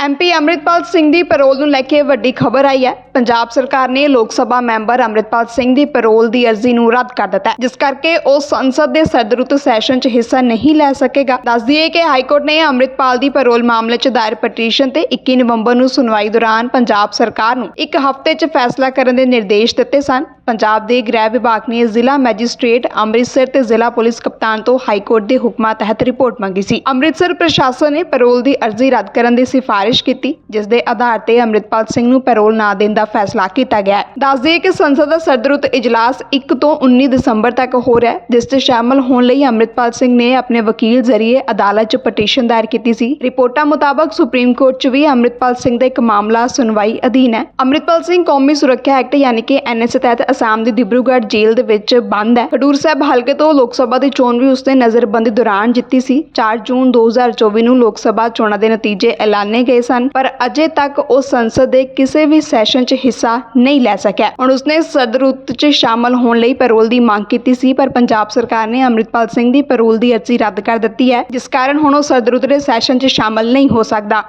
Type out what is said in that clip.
MP Amritpal Singh ਦੀ parole ਨੂੰ ਲੈ ਕੇ ਵੱਡੀ ਖਬਰ ਆਈ ਹੈ। ਪੰਜਾਬ ਸਰਕਾਰ ਨੇ ਲੋਕ ਸਭਾ ਮੈਂਬਰ ਅੰਮ੍ਰਿਤਪਾਲ ਸਿੰਘ ਦੀ ਪੈਰੋਲ ਦੀ ਅਰਜ਼ੀ ਨੂੰ ਰੱਦ ਕਰ ਦਿੱਤਾ ਜਿਸ ਕਰਕੇ ਉਹ ਸੰਸਦ ਦੇ ਸਰਦਰੁੱਤ ਸੈਸ਼ਨ 'ਚ ਹਿੱਸਾ ਨਹੀਂ ਲੈ ਸਕੇਗਾ। ਦੱਸ ਦਈਏ ਕਿ ਹਾਈ ਕੋਰਟ ਨੇ ਅੰਮ੍ਰਿਤਪਾਲ ਦੀ ਪੈਰੋਲ ਮਾਮਲੇ 'ਚ ਦਾਇਰ ਪਟੀਸ਼ਨ ਤੇ 21 ਨਵੰਬਰ ਨੂੰ ਸੁਣਵਾਈ ਦੌਰਾਨ ਪੰਜਾਬ ਸਰਕਾਰ ਨੂੰ ਇੱਕ ਹਫ਼ਤੇ 'ਚ ਫੈਸਲਾ ਕਰਨ ਦੇ ਨਿਰਦੇਸ਼ ਦਿੱਤੇ ਸਨ। ਪੰਜਾਬ ਦੇ ਗ੍ਰਹਿ ਵਿਭਾਗ ਨੇ ਜ਼ਿਲ੍ਹਾ ਮੈਜਿਸਟ੍ਰੇਟ, ਅੰਮ੍ਰਿਤਸਰ ਤੇ ਜ਼ਿਲ੍ਹਾ ਪੁਲਿਸ ਕਪਤਾਨ ਤੋਂ ਹਾਈ ਕੋਰਟ ਦੇ ਹੁਕਮਾਂ ਤਹਿਤ ਰਿਪੋਰਟ ਮੰਗੀ ਸੀ। ਅੰਮ੍ਰਿਤਸਰ ਪ੍ਰਸ਼ਾਸਨ ਨੇ ਪੈਰੋਲ ਦੀ ਅਰਜ਼ੀ ਰੱਦ ਕਰਨ ਦੀ ਸਿਫਾਰਿਸ਼ ਕੀਤੀ, ਜਿਸ ਦੇ ਆਧਾਰ ਤੇ ਅੰਮ੍ਰਿਤਪਾਲ ਸਿੰਘ ਨੂੰ ਪੈਰੋਲ ਨਾ ਦੇਣ ਦਾ ਫੈਸਲਾ ਕੀਤਾ ਗਿਆ ਹੈ। ਦੱਸ ਦਈਏ ਕਿ ਸੰਸਦ ਦਾ ਸਰਦਰੁੱਤ ਇਜਲਾਸ 1 ਤੋਂ 19 ਦਸੰਬਰ ਤੱਕ ਹੋ ਰਿਹਾ ਹੈ, ਜਿਸ 'ਚ ਸ਼ਾਮਲ ਹੋਣ ਲਈ ਅੰਮ੍ਰਿਤਪਾਲ ਸਿੰਘ ਨੇ ਆਪਣੇ ਵਕੀਲ ਜ਼ਰੀਏ ਅਦਾਲਤ 'ਚ ਪਟੀਸ਼ਨ ਦਾਇਰ ਕੀਤੀ ਸੀ। ਰਿਪੋਰਟਾਂ ਮੁਤਾਬਕ ਸੁਪਰੀਮ ਕੋਰਟ 'ਚ ਵੀ ਅੰਮ੍ਰਿਤਪਾਲ ਸਿੰਘ ਦਾ ਇੱਕ ਮਾਮਲਾ ਸੁਣਵਾਈ ਅਧੀਨ ਹੈ। ਅੰਮ੍ਰਿਤਪਾਲ ਸਿੰਘ ਕੌਮੀ ਸੁਰੱਖਿਆ ਐਕਟ, ਯਾਨੀ ਕਿ ਐਨਐਸ ਤਹਿਤ ਅਸਾਮ ਦੀ ਦਿਬਰੂਗੜ੍ਹ ਜੇਲ੍ਹ ਦੇ ਵਿੱਚ ਬੰਦ ਹੈ। ਖਡੂਰ ਸਾਹਿਬ ਹਲਕੇ ਤੋਂ ਲੋਕ ਸਭਾ ਦੀ ਚੋਣ ਵੀ ਉਸਨੇ ਨਜ਼ਰਬੰਦੀ ਦੌਰਾਨ ਜਿੱਤੀ ਸੀ। 4 ਜੂਨ 2024 ਨੂੰ ਲੋਕ ਸਭਾ ਚੋਣਾਂ ਦੇ ਨਤੀਜੇ ਐਲਾਨੇ ਗਏ ਸਨ, ਪਰ ਅਜੇ ਤੱਕ ਉਹ ਸੰਸਦ ਦੇ ਕਿਸੇ ਵੀ ਸੈਸ਼ਨ 'ਚ ਹਿੱਸਾ ਨਹੀਂ ਲੈ ਸਕਿਆ। ਹੁਣ ਉਸਨੇ ਸਰਦਰੁੱਤ 'ਚ ਸ਼ਾਮਲ ਹੋਣ ਲਈ ਪੈਰੋਲ ਦੀ ਮੰਗ ਕੀਤੀ ਸੀ, ਪਰ ਪੰਜਾਬ ਸਰਕਾਰ ਨੇ ਅੰਮ੍ਰਿਤਪਾਲ ਸਿੰਘ ਦੀ ਪੈਰੋਲ ਦੀ ਅਰਜ਼ੀ ਰੱਦ ਕਰ ਦਿੱਤੀ ਹੈ, ਜਿਸ ਕਾਰਨ ਹੁਣ ਉਹ ਸਰਦਰੁੱਤ ਦੇ ਸੈਸ਼ਨ 'ਚ ਸ਼ਾਮਲ ਨਹੀਂ ਹੋ ਸਕਦਾ।